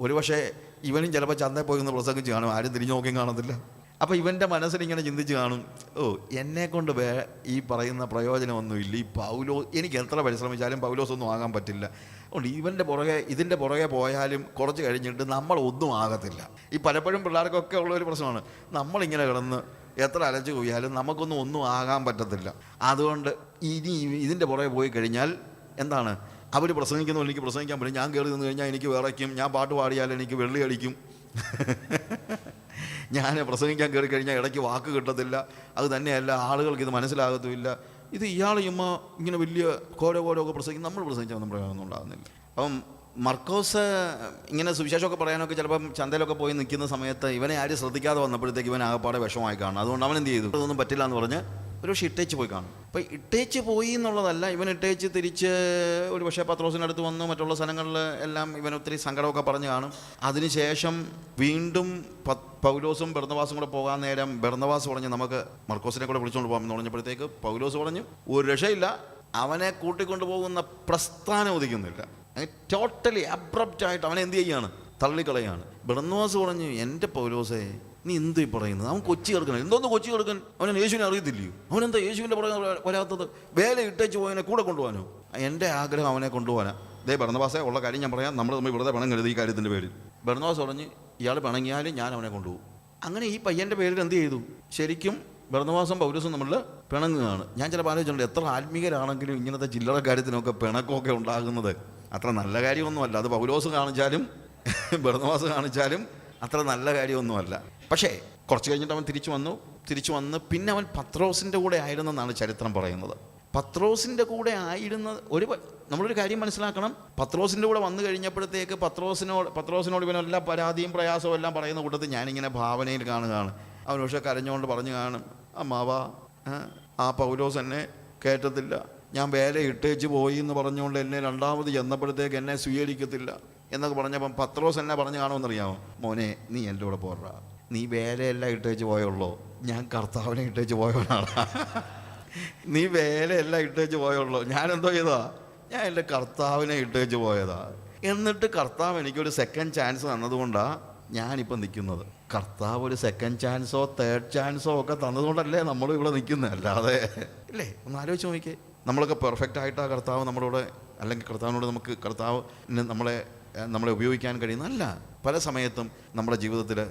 ഒരുപക്ഷെ ഇവനും ചിലപ്പോൾ ചന്തയിൽ പോയി ഒന്ന് പ്രസംഗിച്ച് കാണും ആരും തിരിഞ്ഞു നോക്കിയും കാണത്തില്ല. അപ്പോൾ ഇവന്റെ മനസ്സിൽ ഇങ്ങനെ ചിന്തിച്ച് കാണും ഓ എന്നെ കൊണ്ട് വേ ഈ പറയുന്ന പ്രയോജനമൊന്നുമില്ല ഈ പൗലോ എനിക്ക് എത്ര പരിശ്രമിച്ചാലും പൗലോസ് ഒന്നും ആകാൻ പറ്റില്ല. അതുകൊണ്ട് ഇവന്റെ പുറകെ ഇതിന്റെ പുറകെ പോയാലും കുറച്ച് കഴിഞ്ഞിട്ട് നമ്മൾ ഒന്നും ആകത്തില്ല. ഈ പലപ്പോഴും പിള്ളേർക്കൊക്കെ ഉള്ള ഒരു പ്രശ്നമാണ്. നമ്മളിങ്ങനെ കിടന്ന് എത്ര അലച്ചു പോയാലും നമുക്കൊന്നും ഒന്നും ആകാൻ പറ്റത്തില്ല. അതുകൊണ്ട് ഇനി ഇതിന്റെ പുറകെ പോയി കഴിഞ്ഞാൽ എന്താണ്? അവർ പ്രസംഗിക്കുന്നു എനിക്ക് പ്രസംഗിക്കാൻ പറ്റും. ഞാൻ കയറി നിന്ന് കഴിഞ്ഞാൽ എനിക്ക് വിറയ്ക്കും ഞാൻ പാട്ട് പാടിയാൽ എനിക്ക് വെള്ളി അടിക്കും. ഞാൻ പ്രസംഗിക്കാൻ കയറി കഴിഞ്ഞാൽ ഇടയ്ക്ക് വാക്ക് കിട്ടത്തില്ല. അത് തന്നെയല്ല ആളുകൾക്ക് ഇത് മനസ്സിലാകത്തുമില്ല. ഇത് ഇയാൾ ചുമ്മാ ഇങ്ങനെ വലിയ കോരോ കോരോ ഒക്കെ പ്രസംഗിക്കും. നമ്മൾ പ്രസംഗിച്ചാൽ ഒന്നും പ്രയോജനം ഉണ്ടാകുന്നില്ല. അപ്പം മർക്കോസ് ഇങ്ങനെ സുവിശേഷമൊക്കെ പറയാനൊക്കെ ചിലപ്പം ചന്തയിലൊക്കെ പോയി നിൽക്കുന്ന സമയത്ത് ഇവനെ ആരും ശ്രദ്ധിക്കാതെ വന്നപ്പോഴത്തേക്ക് ഇവൻ ആകപ്പാടെ വിഷമമായി കാണണം. അതുകൊണ്ട് അവൻ എന്ത് ചെയ്തു? അതൊന്നും പറ്റില്ല എന്ന് പറഞ്ഞ് ഒരു പക്ഷേ ഇട്ടേച്ച് പോയി കാണും. അപ്പോൾ ഇട്ടേച്ച് പോയി എന്നുള്ളതല്ല ഇവൻ ഇട്ടേച്ച് തിരിച്ച് ഒരു പക്ഷേ പത്രോസിനടുത്ത് വന്ന് മറ്റുള്ള സ്ഥലങ്ങളിൽ എല്ലാം ഇവൻ ഒത്തിരി സങ്കടമൊക്കെ പറഞ്ഞ് കാണും. അതിനുശേഷം വീണ്ടും പൗലോസും ബെർന്നവാസും കൂടെ പോകാൻ നേരം ബെർന്നവാസ് പറഞ്ഞ് നമുക്ക് മർക്കോസിനെ കൂടെ വിളിച്ചുകൊണ്ട് പോകാമെന്ന് പറഞ്ഞപ്പോഴത്തേക്ക് പൗലോസ് പറഞ്ഞു ഒരു രക്ഷയില്ല. അവനെ കൂട്ടിക്കൊണ്ടു പോകുന്ന പ്രസ്ഥാനം ഒതുക്കുന്നില്ല ടോട്ടലി അബ്രപ്റ്റായിട്ട് അവനെ എന്ത് ചെയ്യാണ്? തള്ളിക്കളയാണ്. ബെർന്നവാസ് പറഞ്ഞു എന്റെ പൗലോസേ നീ എന്ത് പറയുന്നത്? അവൻ കൊച്ചി കിടക്കണം എന്തോന്ന് കൊച്ചി കിടക്കൻ അവനെ യേശുവിനെ അറിയത്തില്ലയോ? അവനെന്താ യേശുവിന്റെ പുറകെ വരാത്തത്? വേല ഇട്ടേച്ച് പോയതിനെ കൂടെ കൊണ്ടുപോകാനോ? എന്റെ ആഗ്രഹം അവനെ കൊണ്ടുപോകാനാ. ദേ ഭരണവാസേ ഉള്ള കാര്യം ഞാൻ പറയാം. നമ്മൾ തമ്മിൽ വെറുതെ പണം കരുതി ഈ കാര്യത്തിന്റെ പേരിൽ. ഭരണവാസ് പറഞ്ഞ് ഇയാൾ പിണങ്ങിയാലും ഞാൻ അവനെ കൊണ്ടുപോകും. അങ്ങനെ ഈ പയ്യന്റെ പേരിൽ എന്ത് ചെയ്തു? ശരിക്കും ഭരണവാസം പൗരസും നമ്മൾ പിണങ്ങുകയാണ്. ഞാൻ ചില ആലോചിച്ചിട്ടുണ്ട് എത്ര ആത്മീകരാണെങ്കിലും ഇങ്ങനത്തെ ചില്ലറ കാര്യത്തിനൊക്കെ പിണക്കമൊക്കെ ഉണ്ടാകുന്നത്. അത്ര നല്ല കാര്യമൊന്നുമല്ല. അത് പൗലോസ് കാണിച്ചാലും ഭരണവാസം കാണിച്ചാലും അത്ര നല്ല കാര്യമൊന്നുമല്ല. പക്ഷേ കുറച്ച് കഴിഞ്ഞിട്ട് അവൻ തിരിച്ചു വന്നു. തിരിച്ചു വന്ന് പിന്നെ അവൻ പത്രോസിന്റെ കൂടെ ആയിരുന്നെന്നാണ് ചരിത്രം പറയുന്നത്. പത്രോസിന്റെ കൂടെ ആയിരുന്ന ഒരു നമ്മളൊരു കാര്യം മനസ്സിലാക്കണം. പത്രോസിന്റെ കൂടെ വന്നു കഴിഞ്ഞപ്പോഴത്തേക്ക് പത്രോസിനോട് പത്രോസിനോട് ഇവനെല്ലാ പരാതിയും പ്രയാസവും എല്ലാം പറയുന്ന കൂട്ടത്തിൽ ഞാനിങ്ങനെ ഭാവനയിൽ കാണുകയാണ്. അവൻ പക്ഷേ കരഞ്ഞുകൊണ്ട് പറഞ്ഞു കാണും അമ്മാവാ ആ, പൗലോസ് എന്നെ കയറ്റത്തില്ല ഞാൻ വേല ഇട്ടേച്ച് പോയി എന്ന് പറഞ്ഞുകൊണ്ട് എന്നെ രണ്ടാമത് ചെന്നപ്പോഴത്തേക്ക് എന്നെ സ്വീകരിക്കത്തില്ല. എന്നൊക്കെ പറഞ്ഞപ്പം പത്രോസ് എന്നെ പറഞ്ഞു കാണുമെന്നറിയാമോ? മോനെ നീ എന്റെ കൂടെ പോറാ നീ വേലയെല്ലാം ഇട്ടേച്ച് പോയുള്ളൂ. ഞാൻ കർത്താവിനെ ഇട്ട് ഇട്ടേച്ച് പോയവനാണ് നീ വേലയെല്ലാം ഇട്ടേച്ച് പോയുള്ളൂ. ഞാൻ എന്തോ ചെയ്താ ഞാൻ എന്റെ കർത്താവിനെ ഇട്ട് ഇട്ടേച്ച് പോയതാ. എന്നിട്ട് കർത്താവ് എനിക്കൊരു സെക്കൻഡ് ചാൻസ് തന്നതുകൊണ്ടാ ഞാനിപ്പോൾ നിൽക്കുന്നത്. കർത്താവ് ഒരു സെക്കൻഡ് ചാൻസോ തേർഡ് ചാൻസോ ഒക്കെ തന്നതുകൊണ്ടല്ലേ നമ്മൾ ഇവിടെ നിൽക്കുന്നത്. അല്ലാതെ ഇല്ലേ? ഒന്ന് ആലോചിച്ച് നോക്കിയേ നമ്മളൊക്കെ പെർഫെക്റ്റ് ആയിട്ടാ കർത്താവ് നമ്മളോട് അല്ലെങ്കിൽ കർത്താവിനോട് നമുക്ക് കർത്താവ് നമ്മളെ നമ്മളെ ഉപയോഗിക്കാൻ കഴിയുന്നതല്ല. പല സമയത്തും നമ്മുടെ ജീവിതത്തിൽ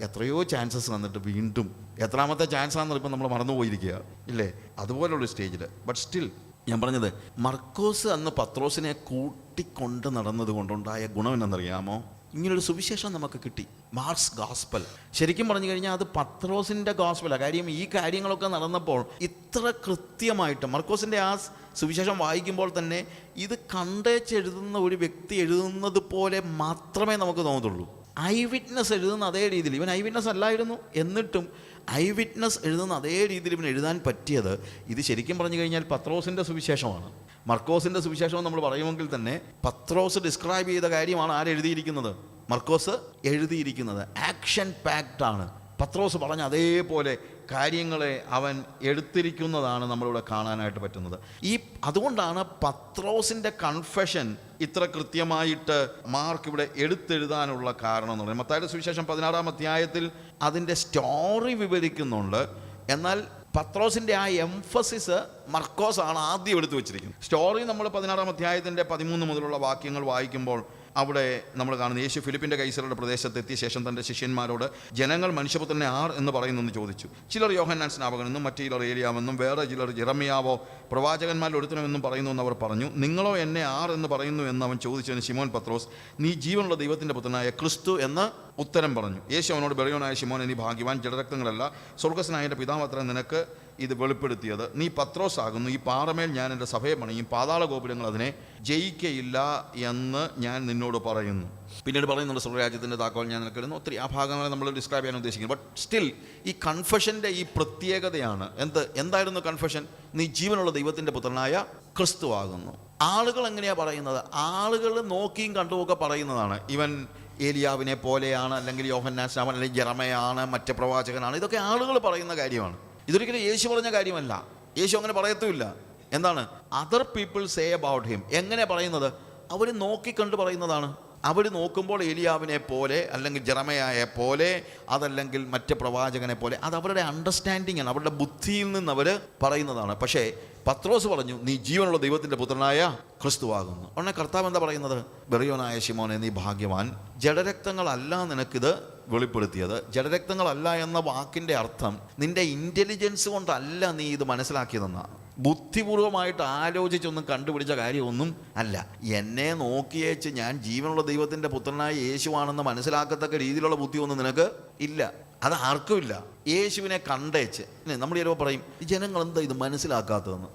എത്രയോ ചാൻസസ് വന്നിട്ട് വീണ്ടും എത്രാമത്തെ ചാൻസ് ആണെന്ന് ഇപ്പം നമ്മൾ മറന്നുപോയിരിക്കുക ഇല്ലേ? അതുപോലുള്ള സ്റ്റേജിൽ ബട്ട് സ്റ്റിൽ ഞാൻ പറഞ്ഞത് മർക്കോസ് അന്ന് പത്രോസിനെ കൂട്ടിക്കൊണ്ട് നടന്നത് കൊണ്ടുണ്ടായ ഗുണം എന്നറിയാമോ ഇങ്ങനൊരു സുവിശേഷം നമുക്ക് കിട്ടി. Mark's gospel. ശരിക്കും പറഞ്ഞു കഴിഞ്ഞാൽ അത് പത്രോസിന്റെ ഗോസ്പലാണ് കാര്യം ഈ കാര്യങ്ങളൊക്കെ നടന്നപ്പോൾ ഇത്ര കൃത്യമായിട്ട് മർക്കോസിന്റെ ആ സുവിശേഷം വായിക്കുമ്പോൾ തന്നെ ഇത് കണ്ടേച്ചെഴുതുന്ന ഒരു വ്യക്തി എഴുതുന്നത് പോലെ മാത്രമേ നമുക്ക് തോന്നത്തുള്ളൂ. ഐ വിറ്റ്നസ് എഴുതുന്ന അതേ രീതിയിൽ ഇവൻ ഐ വിറ്റ്നസ് അല്ലായിരുന്നു. എന്നിട്ടും ഐ വിറ്റ്നസ് എഴുതുന്ന അതേ രീതിയിൽ ഇവൻ എഴുതാൻ പറ്റിയത് ഇത് ശരിക്കും പറഞ്ഞു കഴിഞ്ഞാൽ പത്രോസിന്റെ സുവിശേഷമാണ്. മർക്കോസിന്റെ സുവിശേഷം നമ്മൾ പറയുമെങ്കിൽ തന്നെ പത്രോസ് ഡിസ്ക്രൈബ് ചെയ്ത കാര്യമാണ് ആരെഴുതിയിരിക്കുന്നത് മർക്കോസ് എഴുതിയിരിക്കുന്നത്. ആക്ഷൻ പാക്ഡ് ആണ്. പത്രോസ് പറഞ്ഞ അതേപോലെ കാര്യങ്ങളെ അവൻ എടുത്തിരിക്കുന്നതാണ് നമ്മളിവിടെ കാണാനായിട്ട് പറ്റുന്നത്. ഈ അതുകൊണ്ടാണ് പത്രോസിന്റെ കൺഫെഷൻ ഇത്ര കൃത്യമായിട്ട് മാർക്ക് ഇവിടെ എടുത്തെഴുതാനുള്ള കാരണം എന്ന് പറയുന്നത്. മത്തായുടെ സുവിശേഷം പതിനാറാം അധ്യായത്തിൽ അതിന്റെ സ്റ്റോറി വിവരിക്കുന്നുണ്ട്. എന്നാൽ പത്രോസിന്റെ ആ എംഫസിസ് മർക്കോസ് ആണ് ആദ്യം എടുത്തു വെച്ചിരിക്കുന്നത്. സ്റ്റോറി നമ്മൾ പതിനാറാം അധ്യായത്തിന്റെ പതിമൂന്ന് മുതലുള്ള വാക്യങ്ങൾ വായിക്കുമ്പോൾ അവിടെ നമ്മൾ കാണുന്നത് യേശു ഫിലിപ്പിന്റെ കൈസറുടെ പ്രദേശത്ത് എത്തിയ ശേഷം തന്റെ ശിഷ്യന്മാരോട് ജനങ്ങൾ മനുഷ്യപുത്രനെ ആർ എന്ന് പറയുന്നെന്ന് ചോദിച്ചു. ചിലർ യോഹന്നാൻ സ്നാപകനെന്നും മറ്റു ചിലർ ഏലിയാവെന്നും വേറെ ചിലർ ജിറമിയാവോ പ്രവാചകന്മാരിൽ പറയുന്നു എന്ന് അവർ പറഞ്ഞു. നിങ്ങളോ എന്നെ ആർ എന്ന് പറയുന്നു എന്ന് അവൻ ചോദിച്ചതിന് ശിമോൻ പത്രോസ് നീ ജീവനുള്ള ദൈവത്തിന്റെ പുത്രനായ ക്രിസ്തു എന്ന് ഉത്തരം പറഞ്ഞു. യേശു അവനോട് ബെറിയോനായ ശിമോൻ നീ ഭാഗ്യവാൻ. ജഡരക്തങ്ങളല്ല. സ്വർഗസ്നായ പിതാമത്ര നിനക്ക് ഇത് വെളിപ്പെടുത്തിയത്. നീ പത്രോസ് ആകുന്നു ഈ പാറമേൽ ഞാൻ എന്റെ സഭയെ പണിയും. പാതാള ഗോപുരങ്ങൾ അതിനെ ജയിക്കയില്ല എന്ന് ഞാൻ നിന്നോട് പറയുന്നു. പിന്നീട് പറയുന്നുണ്ട് സ്വർഗരാജ്യത്തിന്റെ താക്കോൽ ഞാൻ നിൽക്കുന്നു ഒത്തിരി ആ ഭാഗങ്ങളെ നമ്മൾ ഡിസ്ക്രൈബ് ചെയ്യാൻ ഉദ്ദേശിക്കുന്നത് ബട്ട് സ്റ്റിൽ ഈ കൺഫഷന്റെ ഈ പ്രത്യേകതയാണ്. എന്ത്? എന്തായിരുന്നു കൺഫഷൻ നീ ജീവനുള്ള ദൈവത്തിന്റെ പുത്രനായ ക്രിസ്തുവാകുന്നു. ആളുകൾ എങ്ങനെയാണ് പറയുന്നത്? ആളുകൾ നോക്കിയും കണ്ടുമൊക്കെ പറയുന്നതാണ്. ഇവൻ ഏലിയാവിനെ പോലെയാണ് അല്ലെങ്കിൽ യോഹന്നാൻ സ്നാമൻ അല്ലെങ്കിൽ ജറമയാണ് മറ്റ് പ്രവാചകനാണ്. ഇതൊക്കെ ആളുകൾ പറയുന്ന കാര്യമാണ്. ഇതൊരിക്കലും യേശു പറഞ്ഞ കാര്യമല്ല. യേശു അങ്ങനെ പറയത്തുമില്ല. എന്താണ്? Other people say about him എങ്ങനെ പറയുന്നത്? അവർ നോക്കിക്കണ്ട് പറയുന്നതാണ്. അവർ നോക്കുമ്പോൾ ഏലിയാവിനെ പോലെ അല്ലെങ്കിൽ ജറമയായെ പോലെ അതല്ലെങ്കിൽ മറ്റ് പ്രവാചകനെ പോലെ അത് അവരുടെ അണ്ടർസ്റ്റാൻഡിങ് ആണ്. അവരുടെ ബുദ്ധിയിൽ നിന്ന് അവർ പറയുന്നതാണ്. പക്ഷേ പത്രോസ് പറഞ്ഞു നീ ജീവനുള്ള ദൈവത്തിന്റെ പുത്രനായ ക്രിസ്തുവാകുന്നു. ഉടനെ കർത്താവ് എന്താ പറയുന്നത്? ബെറിയോനായ ശിമോനെ നീ ഭാഗ്യവാൻ. ജഡരക്തങ്ങളല്ല നിനക്കിത് വെളിപ്പെടുത്തിയത്. ജഡരക്തങ്ങളല്ല എന്ന വാക്കിന്റെ അർത്ഥം നിന്റെ ഇന്റലിജൻസ് കൊണ്ടല്ല നീ ഇത് മനസ്സിലാക്കിയതെന്നാണ് ബുദ്ധിപൂർവമായിട്ട് ആലോചിച്ചൊന്നും കണ്ടുപിടിച്ച കാര്യമൊന്നും അല്ല. എന്നെ നോക്കിയേച്ച് ഞാൻ ജീവനുള്ള ദൈവത്തിന്റെ പുത്രനായ യേശുവാണെന്ന് മനസ്സിലാക്കത്തക്ക രീതിയിലുള്ള ബുദ്ധിയൊന്നും നിനക്ക് ഇല്ല. അത് ആർക്കുമില്ല യേശുവിനെ കണ്ടേച്ച്. നമ്മൾ ചിലപ്പോൾ പറയും ജനങ്ങൾ എന്താ ഇത് മനസ്സിലാക്കാത്തതെന്ന്?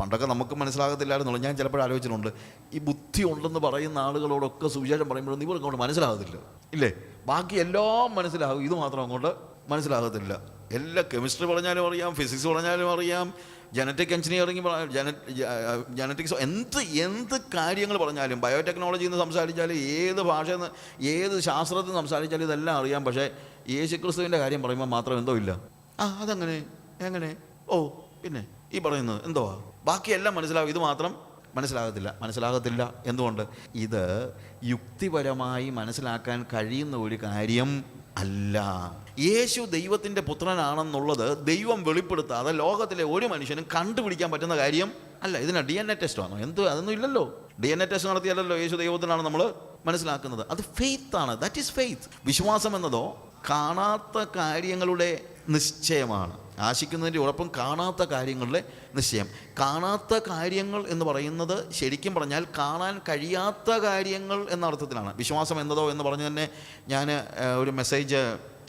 പണ്ടൊക്കെ നമുക്ക് മനസ്സിലാകത്തില്ലായിരുന്നുള്ളൂ ഞാൻ ചിലപ്പോൾ ആലോചിച്ചിട്ടുണ്ട്. ഈ ബുദ്ധി ഉണ്ടെന്ന് പറയുന്ന ആളുകളോടൊക്കെ സുവിശേഷം പറയുമ്പോഴൊന്നും ഇവർക്ക് മനസ്സിലാകത്തില്ല. ഇല്ലേ? ബാക്കി എല്ലാം മനസ്സിലാകും. ഇത് മാത്രം അങ്ങോട്ട് മനസ്സിലാകത്തില്ല. എല്ലാ കെമിസ്ട്രി പറഞ്ഞാലും അറിയാം ഫിസിക്സ് പറഞ്ഞാലും അറിയാം ജനറ്റിക് എഞ്ചിനീയറിംഗ് ജനറ്റിക്സ് എന്ത് എന്ത് കാര്യങ്ങൾ പറഞ്ഞാലും ബയോടെക്നോളജി എന്ന് സംസാരിച്ചാലും ഏത് ഭാഷ ഏത് ശാസ്ത്രത്തിൽ സംസാരിച്ചാലും ഇതെല്ലാം അറിയാം. പക്ഷേ യേശുക്രിസ്തുവിന്റെ കാര്യം പറയുമ്പോൾ മാത്രം എന്തോ ഇല്ല. ആ അതങ്ങനെ? എങ്ങനെ? ഓ പിന്നെ ഈ പറയുന്നത് എന്തുവാ? ബാക്കിയെല്ലാം മനസ്സിലാവും ഇത് മാത്രം മനസ്സിലാകത്തില്ല. മനസ്സിലാകത്തില്ല എന്തുകൊണ്ട്? ഇത് യുക്തിപരമായി മനസ്സിലാക്കാൻ കഴിയുന്ന ഒരു കാര്യം അല്ല. യേശു ദൈവത്തിന്റെ പുത്രനാണെന്നുള്ളത് ദൈവം വെളിപ്പെടുത്താതെ ലോകത്തിലെ ഒരു മനുഷ്യനും കണ്ടുപിടിക്കാൻ പറ്റുന്ന കാര്യം അല്ല. ഇതിനാ ഡി എൻ എ ടെസ്റ്റ് ആണോ? എന്ത്? അതൊന്നും ഇല്ലല്ലോ. ഡി എൻ എ ടെസ്റ്റ് നടത്തിയല്ലോ യേശു ദൈവത്തിനാണ് നമ്മൾ മനസ്സിലാക്കുന്നത്. അത് ഫെയ്ത്ത് ആണ്. ദാറ്റ് ഈസ് ഫെയ്ത്ത് വിശ്വാസം എന്നതോ കാണാത്ത കാര്യങ്ങളുടെ നിശ്ചയമാണ്. ആശിക്കുന്നതിന്റെ ഉറപ്പും കാണാത്ത കാര്യങ്ങളുടെ നിശ്ചയം. കാണാത്ത കാര്യങ്ങൾ എന്ന് പറയുന്നത് ശരിക്കും പറഞ്ഞാൽ കാണാൻ കഴിയാത്ത കാര്യങ്ങൾ എന്ന അർത്ഥത്തിലാണ്. വിശ്വാസം എന്നതോ എന്ന് പറഞ്ഞു തന്നെ ഞാൻ ഒരു മെസ്സേജ്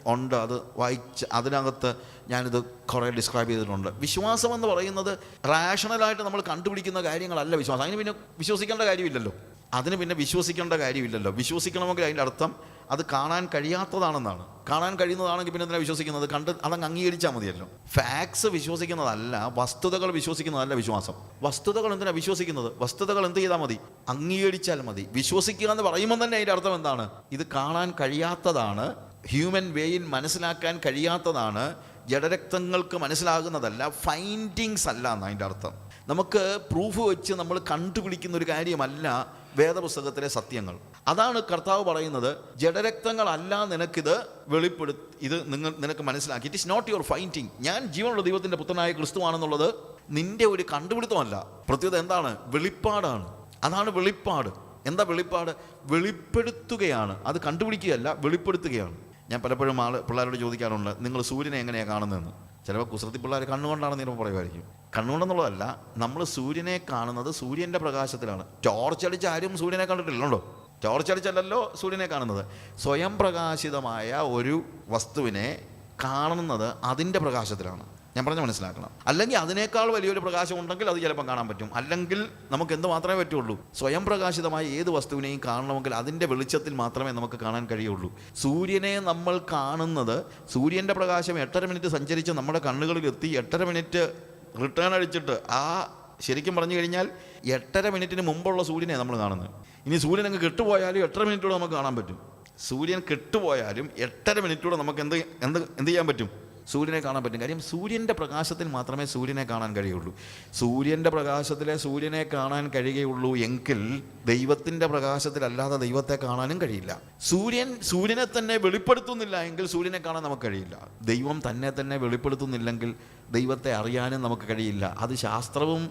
ഉണ്ട്. അത് വായിച്ച് അതിനകത്ത് ഞാനിത് കുറേ ഡിസ്ക്രൈബ് ചെയ്തിട്ടുണ്ട്. വിശ്വാസം എന്ന് പറയുന്നത് റാഷണലായിട്ട് നമ്മൾ കണ്ടുപിടിക്കുന്ന കാര്യങ്ങളല്ല വിശ്വാസം. അതിന് പിന്നെ വിശ്വസിക്കേണ്ട കാര്യമില്ലല്ലോ. അതിന് പിന്നെ വിശ്വസിക്കേണ്ട കാര്യമില്ലല്ലോ. വിശ്വസിക്കണമെങ്കിൽ അതിന്റെ അർത്ഥം അത് കാണാൻ കഴിയാത്തതാണെന്നാണ്. കാണാൻ കഴിയുന്നതാണെങ്കിൽ പിന്നെ എന്തിനാണ് വിശ്വസിക്കുന്നത്? കണ്ട് അതങ്ങ് അംഗീകരിച്ചാൽ മതിയല്ലോ. ഫാക്ട്സ് വിശ്വസിക്കുന്നതല്ല വസ്തുതകൾ വിശ്വസിക്കുന്നതല്ല വിശ്വാസം. വസ്തുതകൾ എന്തിനാണ് വിശ്വസിക്കുന്നത്? വസ്തുതകൾ എന്ത് ചെയ്താൽ മതി? അംഗീകരിച്ചാൽ മതി. വിശ്വസിക്കുക എന്ന് പറയുമ്പോൾ തന്നെ അതിന്റെ അർത്ഥം എന്താണ്? ഇത് കാണാൻ കഴിയാത്തതാണ് ഹ്യൂമൻ വേയിൽ മനസ്സിലാക്കാൻ കഴിയാത്തതാണ് ജഡരക്തങ്ങൾക്ക് മനസ്സിലാകുന്നതല്ല ഫൈൻഡിങ്സ് അല്ല എന്നതിന്റെ അർത്ഥം. നമുക്ക് പ്രൂഫ് വെച്ച് നമ്മൾ കണ്ടുപിടിക്കുന്ന ഒരു കാര്യമല്ല വേദപുസ്തകത്തിലെ സത്യങ്ങൾ. അതാണ് കർത്താവ് പറയുന്നത് ജഡരക്തങ്ങളല്ല നിനക്കിത് വെളിപ്പെടുത്തി ഇത് നിങ്ങൾ നിനക്ക് മനസ്സിലാക്കി. It is not your finding ഞാൻ ജീവനുള്ള ദൈവത്തിന്റെ പുത്രനായ ക്രിസ്തുവാണെന്നുള്ളത് നിന്റെ ഒരു കണ്ടുപിടുത്തമല്ല. പ്രത്യേകത എന്താണ്? വെളിപ്പാടാണ്. അതാണ് വെളിപ്പാട്. എന്താ വെളിപ്പാട്? വെളിപ്പെടുത്തുകയാണ്. അത് കണ്ടുപിടിക്കുകയല്ല വെളിപ്പെടുത്തുകയാണ്. ഞാൻ പലപ്പോഴും ആൾ പിള്ളേരോട് ചോദിക്കാറുണ്ട് നിങ്ങൾ സൂര്യനെ എങ്ങനെയാണ് കാണുന്നതെന്ന്? ചിലപ്പോൾ കുസൃതി പിള്ളേർ കണ്ണുകൊണ്ടാണെന്ന് ചിലപ്പോൾ പറയുമായിരിക്കും. കണ്ണുകൊണ്ടെന്നുള്ളതല്ല നമ്മൾ സൂര്യനെ കാണുന്നത് സൂര്യന്റെ പ്രകാശത്തിലാണ്. ടോർച്ച് അടിച്ച് ആരും സൂര്യനെ കണ്ടിട്ടില്ലല്ലോ. ടോർച്ച് അടിച്ചല്ലല്ലോ സൂര്യനെ കാണുന്നത്. സ്വയം പ്രകാശിതമായ ഒരു വസ്തുവിനെ കാണുന്നത് അതിന്റെ പ്രകാശത്തിലാണ്. ഞാൻ പറഞ്ഞ മനസ്സിലാക്കണം. അല്ലെങ്കിൽ അതിനേക്കാൾ വലിയൊരു പ്രകാശം ഉണ്ടെങ്കിൽ അത് ചിലപ്പം കാണാൻ പറ്റും. അല്ലെങ്കിൽ നമുക്ക് എന്ത് മാത്രമേ പറ്റുള്ളൂ? സ്വയം പ്രകാശിതമായ ഏത് വസ്തുവിനെയും കാണണമെങ്കിൽ അതിന്റെ വെളിച്ചത്തിൽ മാത്രമേ നമുക്ക് കാണാൻ കഴിയുള്ളൂ. സൂര്യനെ നമ്മൾ കാണുന്നത് സൂര്യന്റെ പ്രകാശം എട്ടര മിനിറ്റ് സഞ്ചരിച്ച് നമ്മുടെ കണ്ണുകളിൽ എത്തി എട്ടര മിനിറ്റ് റിട്ടേൺ അടിച്ചിട്ട് ആ ശരിക്കും പറഞ്ഞു കഴിഞ്ഞാൽ എട്ടര മിനിറ്റിന് മുമ്പുള്ള സൂര്യനെ നമ്മൾ കാണുന്നത്. ഇനി സൂര്യൻ അങ്ങ് കെട്ടുപോയാലും എട്ടര മിനിറ്റോടെ നമുക്ക് കാണാൻ പറ്റും. സൂര്യൻ കെട്ടുപോയാലും എട്ടര മിനിറ്റോടെ നമുക്ക് എന്ത് എന്ത് എന്ത് ചെയ്യാൻ പറ്റും? സൂര്യനെ കാണാൻ പറ്റും. കാര്യം സൂര്യന്റെ പ്രകാശത്തിൽ മാത്രമേ സൂര്യനെ കാണാൻ കഴിയുള്ളൂ. സൂര്യന്റെ പ്രകാശത്തിലെ സൂര്യനെ കാണാൻ കഴിയുകയുള്ളൂ എങ്കിൽ ദൈവത്തിന്റെ പ്രകാശത്തിലല്ലാതെ ദൈവത്തെ കാണാനും കഴിയില്ല. സൂര്യൻ സൂര്യനെ തന്നെ വെളിപ്പെടുത്തുന്നില്ല എങ്കിൽ സൂര്യനെ കാണാൻ നമുക്ക് കഴിയില്ല. ദൈവം തന്നെ തന്നെ വെളിപ്പെടുത്തുന്നില്ലെങ്കിൽ ദൈവത്തെ അറിയാനും നമുക്ക് കഴിയില്ല. അത് ശാസ്ത്രവും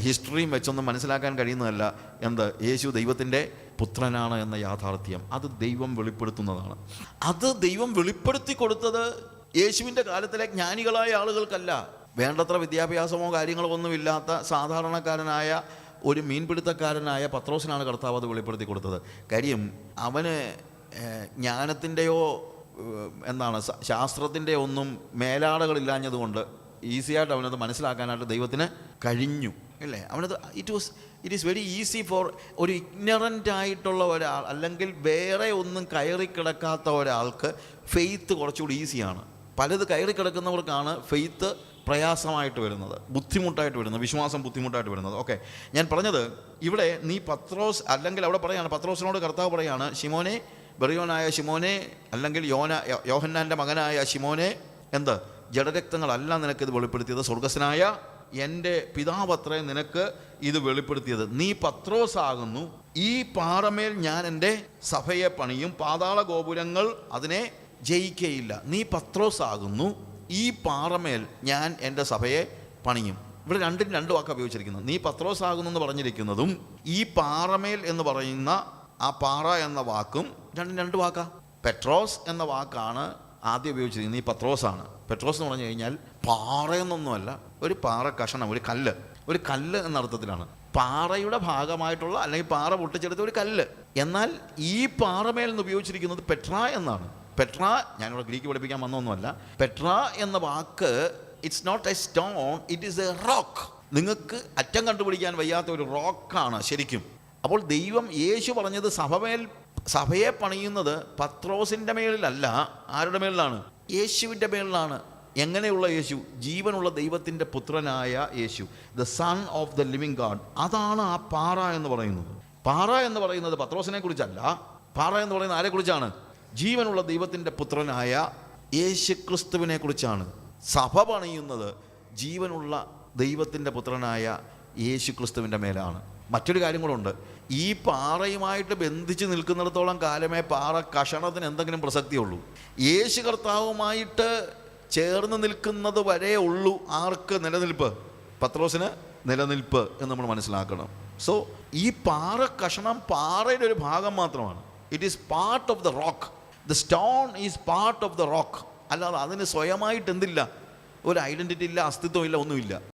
ഹിസ്റ്ററിയും വെച്ചൊന്നും മനസ്സിലാക്കാൻ കഴിയുന്നതല്ല എന്ത്? യേശു ദൈവത്തിന്റെ പുത്രനാണ് എന്ന യാഥാർത്ഥ്യം. അത് ദൈവം വെളിപ്പെടുത്തുന്നതാണ്. അത് ദൈവം വെളിപ്പെടുത്തി കൊടുത്തത് യേശുവിന്റെ കാലത്തിലെ ജ്ഞാനികളായ ആളുകൾക്കല്ല വേണ്ടത്ര വിദ്യാഭ്യാസമോ കാര്യങ്ങളോ ഒന്നുമില്ലാത്ത സാധാരണക്കാരനായ ഒരു മീൻപിടുത്തക്കാരനായ പത്രോസിനാണ് കർത്താവ് അത് വെളിപ്പെടുത്തി കൊടുത്തത്. കാര്യം അവന് ജ്ഞാനത്തിന്റെയോ എന്താണ് ശാസ്ത്രത്തിന്റെ ഒന്നും മേലാടകളില്ലാഞ്ഞതുകൊണ്ട് ഈസിയായിട്ട് അവനത് മനസ്സിലാക്കാനായിട്ട് ദൈവത്തിന് കഴിഞ്ഞു അല്ലേ? അവനത് it was it is very easy for ഒരു ഇഗ്നറന്റ് ആയിട്ടുള്ള ഒരാൾ അല്ലെങ്കിൽ വേറെ ഒന്നും കയറി കിടക്കാത്ത ഒരാൾക്ക് ഫെയ്ത്ത് കുറച്ചുകൂടി ഈസിയാണ് പലത് കയറി കിടക്കുന്നവർക്കാണ് ഫെയ്ത്ത് പ്രയാസമായിട്ട് വരുന്നത് ബുദ്ധിമുട്ടായിട്ട് വരുന്നത് വിശ്വാസം ബുദ്ധിമുട്ടായിട്ട് വരുന്നത്. ഓക്കെ ഞാൻ പറഞ്ഞത് ഇവിടെ നീ പത്രോസ് അല്ലെങ്കിൽ അവിടെ പറയാണ് പത്രോസിനോട് കർത്താവ് പറയാണ് ശിമോനെ ബെറിയോനായ ശിമോനെ അല്ലെങ്കിൽ യോന യോഹന്നാന്റെ മകനായ ശിമോനെ എന്ത്? ജഡരക്തങ്ങളല്ല നിനക്കിത് വെളിപ്പെടുത്തിയത്. സ്വർഗസ്സനായ എന്റെ പിതാവത്രേ നിനക്ക് ഇത് വെളിപ്പെടുത്തിയത്. നീ പത്രോസാകുന്നു. ഈ പാറമേൽ ഞാൻ എന്റെ സഭയെ പണിയും പാതാള ഗോപുരങ്ങൾ അതിനെ ജയിക്കയില്ല. നീ പത്രോസ് ആകുന്നു ഈ പാറമേൽ ഞാൻ എന്റെ സഭയെ പണിയും. ഇവിടെ രണ്ടും രണ്ട് വാക്ക് ഉപയോഗിച്ചിരിക്കുന്നത്. നീ പത്രോസ് ആകുന്നു എന്ന് പറഞ്ഞിരിക്കുന്നതും ഈ പാറമേൽ എന്ന് പറയുന്ന ആ പാറ എന്ന വാക്കും രണ്ടും രണ്ട് വാക്കാ. പെട്രോസ് എന്ന വാക്കാണ് ആദ്യം ഉപയോഗിച്ചിരിക്കുന്നത്. ഈ പത്രോസാണ്. പെട്രോസ് എന്ന് പറഞ്ഞു കഴിഞ്ഞാൽ പാറയെന്നൊന്നുമല്ല ഒരു പാറ കഷണം ഒരു കല്ല്. ഒരു കല്ല് എന്ന അർത്ഥത്തിലാണ്. പാറയുടെ ഭാഗമായിട്ടുള്ള അല്ലെങ്കിൽ പാറ പൊട്ടിച്ചെടുത്ത ഒരു കല്ല്. എന്നാൽ ഈ പാറമേൽ നിന്ന് ഉപയോഗിച്ചിരിക്കുന്നത് പെട്ര എന്നാണ്. പെട്ര ഞാനിവിടെ ഗ്രീക്ക് പഠിപ്പിക്കാൻ വന്നൊന്നുമല്ല. പെട്ര എന്ന വാക്ക് it's not a stone it is a rock നിങ്ങൾക്ക് അറ്റം കണ്ടുപിടിക്കാൻ വയ്യാത്ത ഒരു റോക്കാണ് ശരിക്കും. അപ്പോൾ ദൈവം യേശു പറഞ്ഞത് സഭമേൽ സഭയെ പണിയുന്നത് പത്രോസിന്റെ മേളിലല്ല ആരുടെ മേളിലാണ് യേശുവിന്റെ മേളിലാണ് എങ്ങനെയുള്ള യേശു? ജീവനുള്ള ദൈവത്തിന്റെ പുത്രനായ യേശു the son of the living god അതാണ് ആ പാറ എന്ന് പറയുന്നത്. പാറ എന്ന് പറയുന്നത് പത്രോസിനെ കുറിച്ചല്ല. പാറ എന്ന് പറയുന്നത് ആരെക്കുറിച്ചാണ് ജീവനുള്ള ദൈവത്തിന്റെ പുത്രനായ യേശു ക്രിസ്തുവിനെ കുറിച്ചാണ്. സഭ പണിയുന്നത് ജീവനുള്ള ദൈവത്തിന്റെ പുത്രനായ യേശു ക്രിസ്തുവിന്റെ മേലാണ്. മറ്റൊരു കാര്യം കൂടെ ഉണ്ട്. ഈ പാറയുമായിട്ട് ബന്ധിച്ച് നിൽക്കുന്നിടത്തോളം കാലമേ പാറ കഷണത്തിന് എന്തെങ്കിലും പ്രസക്തിയുള്ളൂ. യേശു കർത്താവുമായിട്ട് ചേർന്ന് നിൽക്കുന്നത് വരെ ഉള്ളൂ ആർക്ക്? നിലനിൽപ്പ്. പത്രോസിന് നിലനിൽപ്പ് എന്ന് നമ്മൾ മനസ്സിലാക്കണം. സോ ഈ പാറ കഷണം പാറയുടെ ഒരു ഭാഗം മാത്രമാണ്. It is part of the rock the stone is part of the rock അല്ലാതെ അതിന് സ്വയമായിട്ട് എന്തില്ല? ഒരു ഐഡന്റിറ്റി ഇല്ല അസ്തിത്വം ഇല്ല ഒന്നുമില്ല.